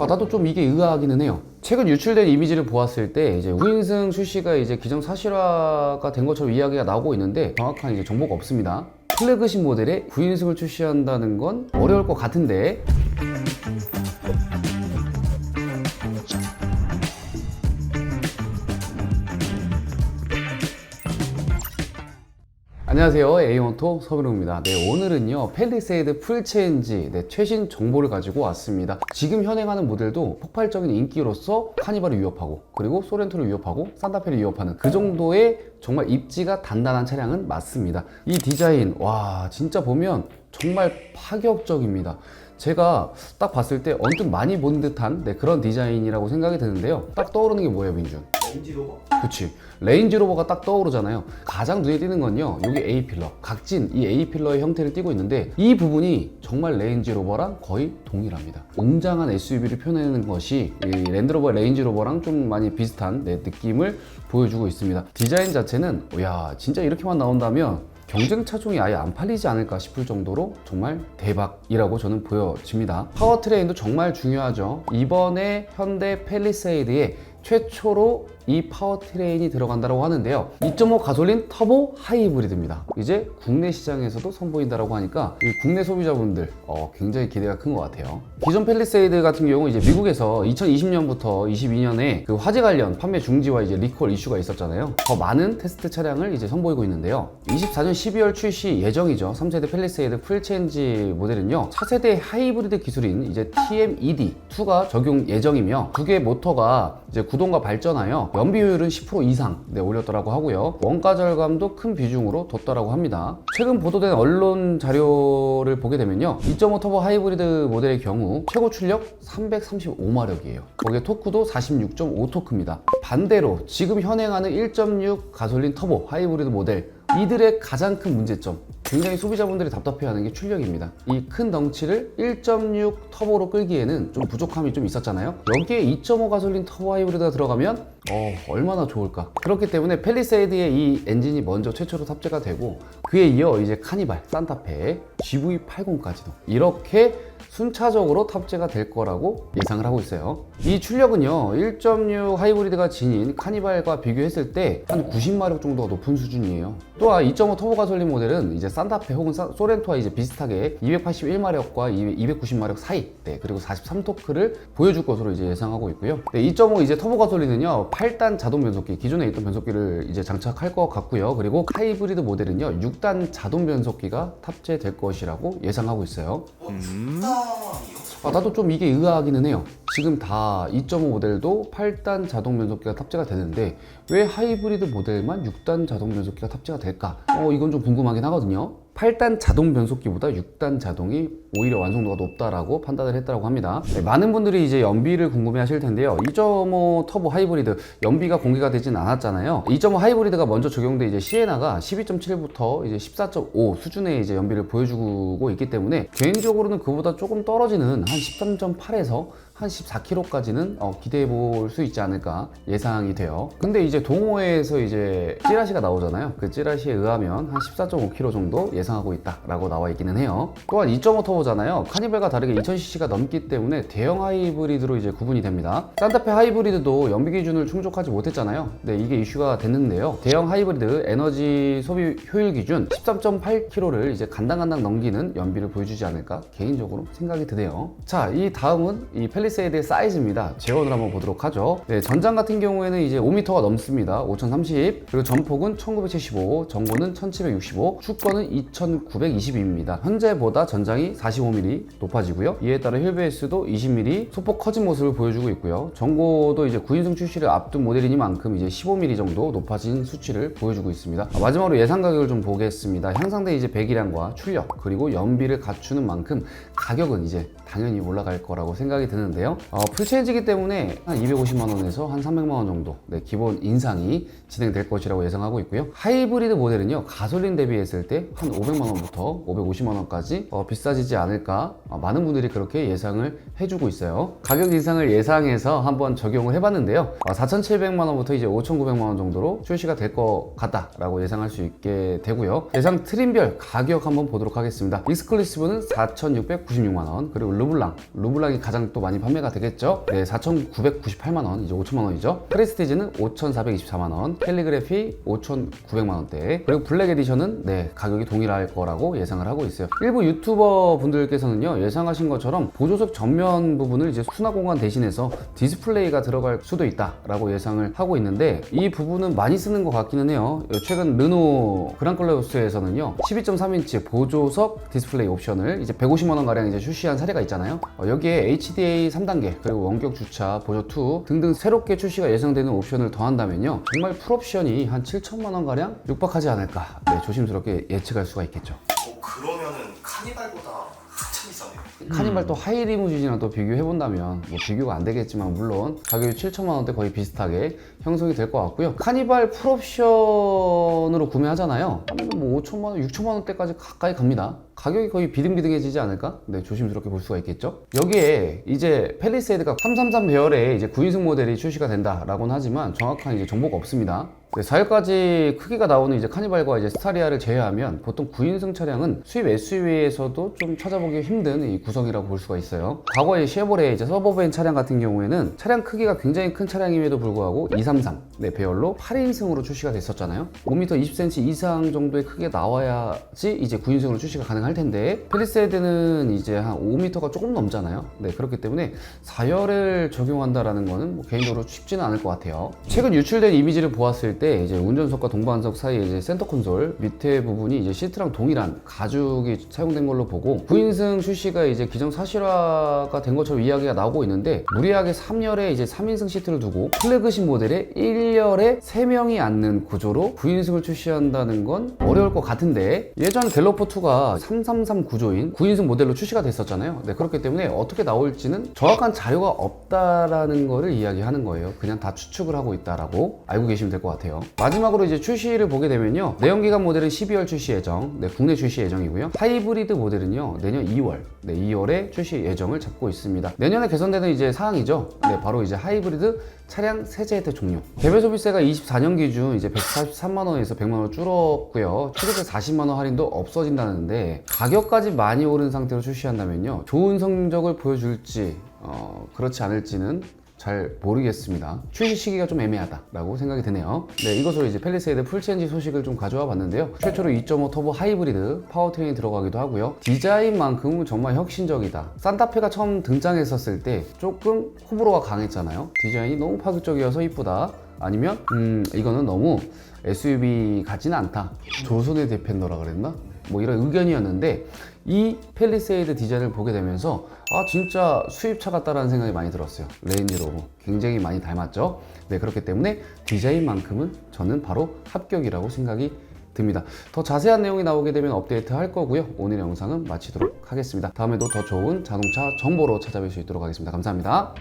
아, 나도 좀 이게 의아하기는 해요. 최근 유출된 이미지를 보았을 때 이제 우인승 출시가 이제 기정 사실화가 된 것처럼 이야기가 나오고 있는데 정확한 이제 정보가 없습니다. 플래그십 모델에 구인승을 출시한다는 건 어려울 것 같은데 안녕하세요. 에이원토 서민호입니다. 네, 오늘은요, 펠리세이드 풀체인지 네, 최신 정보를 가지고 왔습니다. 지금 현행하는 모델도 폭발적인 인기로서 카니발을 위협하고, 그리고 소렌토를 위협하고, 산타페를 위협하는 그 정도의 정말 입지가 단단한 차량은 맞습니다. 이 디자인, 와, 진짜 보면 정말 파격적입니다. 제가 딱 봤을 때 언뜻 많이 본 듯한 네, 그런 디자인이라고 생각이 드는데요. 딱 떠오르는 게 뭐예요, 민준? 렌지로버? 그치 레인지로버가 딱 떠오르잖아요 가장 눈에 띄는 건요 여기 A필러 각진 이 A필러의 형태를 띠고 있는데 이 부분이 정말 레인지로버랑 거의 동일합니다 웅장한 SUV를 표현하는 것이 이 랜드로버 레인지로버랑 좀 많이 비슷한 네, 느낌을 보여주고 있습니다 디자인 자체는 야 진짜 이렇게만 나온다면 경쟁 차종이 아예 안 팔리지 않을까 싶을 정도로 정말 대박이라고 저는 보여집니다. 파워트레인도 정말 중요하죠. 이번에 현대 펠리세이드에 최초로 이 파워트레인이 들어간다고 하는데요. 2.5 가솔린 터보 하이브리드입니다. 이제 국내 시장에서도 선보인다고 하니까 이 국내 소비자분들 어, 굉장히 기대가 큰 것 같아요. 기존 펠리세이드 같은 경우 이제 미국에서 2020년부터 22년에 그 화재 관련 판매 중지와 이제 리콜 이슈가 있었잖아요. 더 많은 테스트 차량을 이제 선보이고 있는데요. 24년 12월 출시 예정이죠. 3세대 펠리세이드 풀체인지 모델은요. 차세대 하이브리드 기술인 이제 TMED2가 적용 예정이며 두 개의 모터가 이제 구동과 발전하여 연비 효율은 10% 이상 네, 올렸더라고 하고요. 원가 절감도 큰 비중으로 뒀다라고 합니다. 최근 보도된 언론 자료를 보게 되면요. 2.5 터보 하이브리드 모델의 경우 최고 출력 335마력이에요. 거기에 토크도 46.5 토크입니다. 반대로 지금 현행하는 1.6 가솔린 터보 하이브리드 모델 이들의 가장 큰 문제점 굉장히 소비자분들이 답답해하는 게 출력입니다. 이 큰 덩치를 1.6 터보로 끌기에는 좀 부족함이 좀 있었잖아요. 여기에 2.5 가솔린 터보 하이브리드가 들어가면 어, 얼마나 좋을까. 그렇기 때문에 펠리세이드의 이 엔진이 먼저 최초로 탑재가 되고 그에 이어 이제 카니발, 산타페, GV80까지도 이렇게 순차적으로 탑재가 될 거라고 예상을 하고 있어요. 이 출력은요, 1.6 하이브리드가 지닌 카니발과 비교했을 때 한 90마력 정도가 높은 수준이에요. 또한 2.5 터보 가솔린 모델은 이제 산타페 혹은 사- 소렌토와 이제 비슷하게 281마력과 290마력 사이, 네, 그리고 43토크를 보여줄 것으로 이제 예상하고 있고요. 네, 2.5 이제 터보 가솔린은요, 8단 자동 변속기, 기존에 있던 변속기를 이제 장착할 것 같고요. 그리고 하이브리드 모델은요, 6단 자동 변속기가 탑재될 것이라고 예상하고 있어요. 어, 특당이요? 아, 나도 좀 이게 의아하기는 해요. 지금 다 2.5 모델도 8단 자동 변속기가 탑재가 되는데 왜 하이브리드 모델만 6단 자동 변속기가 탑재가 될까? 어, 이건 좀 궁금하긴 하거든요. 8단 자동 변속기보다 6단 자동이 오히려 완성도가 높다라고 판단을 했다고 합니다. 네, 많은 분들이 이제 연비를 궁금해 하실 텐데요. 2.5 터보 하이브리드 연비가 공개가 되진 않았잖아요. 2.5 하이브리드가 먼저 적용돼 이제 시에나가 12.7부터 이제 14.5 수준의 이제 연비를 보여주고 있기 때문에 개인적으로는 그보다 조금 떨어지는 한 13.8에서 한 14km까지는 어, 기대해 볼 수 있지 않을까 예상이 돼요. 근데 이제 동호회에서 이제 찌라시가 나오잖아요. 그 찌라시에 의하면 한 14.5km 정도 예상하고 있다라고 나와 있기는 해요. 또한 2.5 터보잖아요. 카니발과 다르게 2000cc가 넘기 때문에 대형 하이브리드로 이제 구분이 됩니다. 산타페 하이브리드도 연비 기준을 충족하지 못했잖아요. 네, 이게 이슈가 됐는데요. 대형 하이브리드 에너지 소비 효율 기준 13.8km를 이제 간당간당 넘기는 연비를 보여주지 않을까 개인적으로 생각이 드네요. 자, 이 다음은 이 펠리 세이드의 사이즈입니다. 제원을 한번 보도록 하죠. 네, 전장 같은 경우에는 이제 5m가 넘습니다. 5030 그리고 전폭은 1975, 전고는 1765, 축권은 2922입니다. 현재보다 전장이 45mm 높아지고요. 이에 따라 휠 베이스도 20mm 소폭 커진 모습을 보여주고 있고요. 전고도 이제 9인승 출시를 앞둔 모델이니만큼 이제 15mm 정도 높아진 수치를 보여주고 있습니다. 아, 마지막으로 예상 가격을 좀 보겠습니다. 향상된 이제 배기량과 출력 그리고 연비를 갖추는 만큼 가격은 이제 당연히 올라갈 거라고 생각이 드는데요. 어, 풀체인지기 때문에 한 250만 원에서 한 300만 원 정도 네, 기본 인상이 진행될 것이라고 예상하고 있고요. 하이브리드 모델은요 가솔린 대비했을 때 한 500만 원부터 550만 원까지 어, 비싸지지 않을까 어, 많은 분들이 그렇게 예상을 해주고 있어요. 가격 인상을 예상해서 한번 적용을 해봤는데요. 어, 4,700만 원부터 이제 5,900만 원 정도로 출시가 될 것 같다라고 예상할 수 있게 되고요. 예상 트림별 가격 한번 보도록 하겠습니다. 익스클루시브는 4,696만 원, 그리고 르블랑. 르블랑이 가장 또 많이 판매가 되겠죠. 네, 4,998만 원, 이제 5천만 원이죠. 프레스티지는 5,424만 원, 캘리그래피 5,900만 원대. 그리고 블랙 에디션은 네, 가격이 동일할 거라고 예상을 하고 있어요. 일부 유튜버 분들께서는요, 예상하신 것처럼 보조석 전면 부분을 이제 수납 공간 대신해서 디스플레이가 들어갈 수도 있다 라고 예상을 하고 있는데 이 부분은 많이 쓰는 것 같기는 해요. 최근 르노 그랑클레우스에서는요, 12.3인치 보조석 디스플레이 옵션을 이제 150만 원 가량 이제 출시한 사례가 있 잖아요. 어, 여기에 HDA 3단계 그리고 원격 주차, 보조 2 등등 새롭게 출시가 예상되는 옵션을 더한다면요, 정말 풀옵션이 한 7천만 원 가량 육박하지 않을까. 네, 조심스럽게 예측할 수가 있겠죠. 어, 그러면은 카니발보다 한참 비싸네요. 카니발 또 하이리무진이랑 또 비교해 본다면 뭐 비교가 안 되겠지만 물론 가격이 7천만 원대 거의 비슷하게 형성이 될 것 같고요. 카니발 풀옵션으로 구매하잖아요. 뭐 5천만 원, 6천만 원대까지 가까이 갑니다. 가격이 거의 비등비등해지지 않을까? 네, 조심스럽게 볼 수가 있겠죠. 여기에 이제 펠리세이드가 333 배열의 이제 9인승 모델이 출시가 된다라고는 하지만 정확한 이제 정보가 없습니다. 네, 4열까지 크기가 나오는 이제 카니발과 이제 스타리아를 제외하면 보통 9인승 차량은 수입 SUV에서도 좀 찾아보기 힘든 이 구성이라고 볼 수가 있어요. 과거에 쉐보레 이제 서버밴 차량 같은 경우에는 차량 크기가 굉장히 큰 차량임에도 불구하고 233 네, 배열로 8인승으로 출시가 됐었잖아요. 5m 20cm 이상 정도의 크기가 나와야지 이제 9인승으로 출시가 가능 할 텐데 펠리세이드는 이제 한 5m가 조금 넘잖아요. 네, 그렇기 때문에 4열을 적용한다라는 거는 뭐 개인적으로 쉽지는 않을 것 같아요. 최근 유출된 이미지를 보았을 때 이제 운전석과 동반석 사이에 이제 센터 콘솔 밑에 부분이 이제 시트랑 동일한 가죽이 사용된 걸로 보고 9인승 출시가 이제 기존 사실화가 된 것처럼 이야기가 나오고 있는데 무리하게 3열에 이제 3인승 시트를 두고 플래그십 모델에 1열에 3명이 앉는 구조로 9인승을 출시한다는 건 어려울 것 같은데 예전 갤러퍼2가 333 구조인 9인승 모델로 출시가 됐었잖아요. 네, 그렇기 때문에 어떻게 나올지는 정확한 자료가 없다라는 거를 이야기하는 거예요. 그냥 다 추측을 하고 있다라고 알고 계시면 될 것 같아요. 마지막으로 이제 출시를 보게 되면요. 내연기관 모델은 12월 출시 예정, 네, 국내 출시 예정이고요. 하이브리드 모델은요, 내년 2월, 네, 2월에 출시 예정을 잡고 있습니다. 내년에 개선되는 이제 사항이죠. 네, 바로 이제 하이브리드 차량 세제 혜택 종료. 개별 소비세가 24년 기준 이제 143만 원에서 100만 원 줄었고요. 최대 40만 원 할인도 없어진다는데 가격까지 많이 오른 상태로 출시한다면요. 좋은 성적을 보여줄지 어, 그렇지 않을지는 잘 모르겠습니다. 출시 시기가 좀 애매하다라고 생각이 드네요. 네, 이것으로 이제 펠리세이드 풀체인지 소식을 좀 가져와 봤는데요. 최초로 2.5 터보 하이브리드 파워트레인이 들어가기도 하고요. 디자인만큼은 정말 혁신적이다. 산타페가 처음 등장했었을 때 조금 호불호가 강했잖아요. 디자인이 너무 파격적이어서 이쁘다. 아니면 음 이거는 너무 SUV 같지는 않다. 조선의 디펜더라 그랬나? 뭐 이런 의견이었는데 이 펠리세이드 디자인을 보게 되면서 아 진짜 수입차 같다라는 생각이 많이 들었어요. 레인지로버 굉장히 많이 닮았죠? 네 그렇기 때문에 디자인만큼은 저는 바로 합격이라고 생각이 듭니다. 더 자세한 내용이 나오게 되면 업데이트 할 거고요. 오늘 영상은 마치도록 하겠습니다. 다음에도 더 좋은 자동차 정보로 찾아뵐 수 있도록 하겠습니다. 감사합니다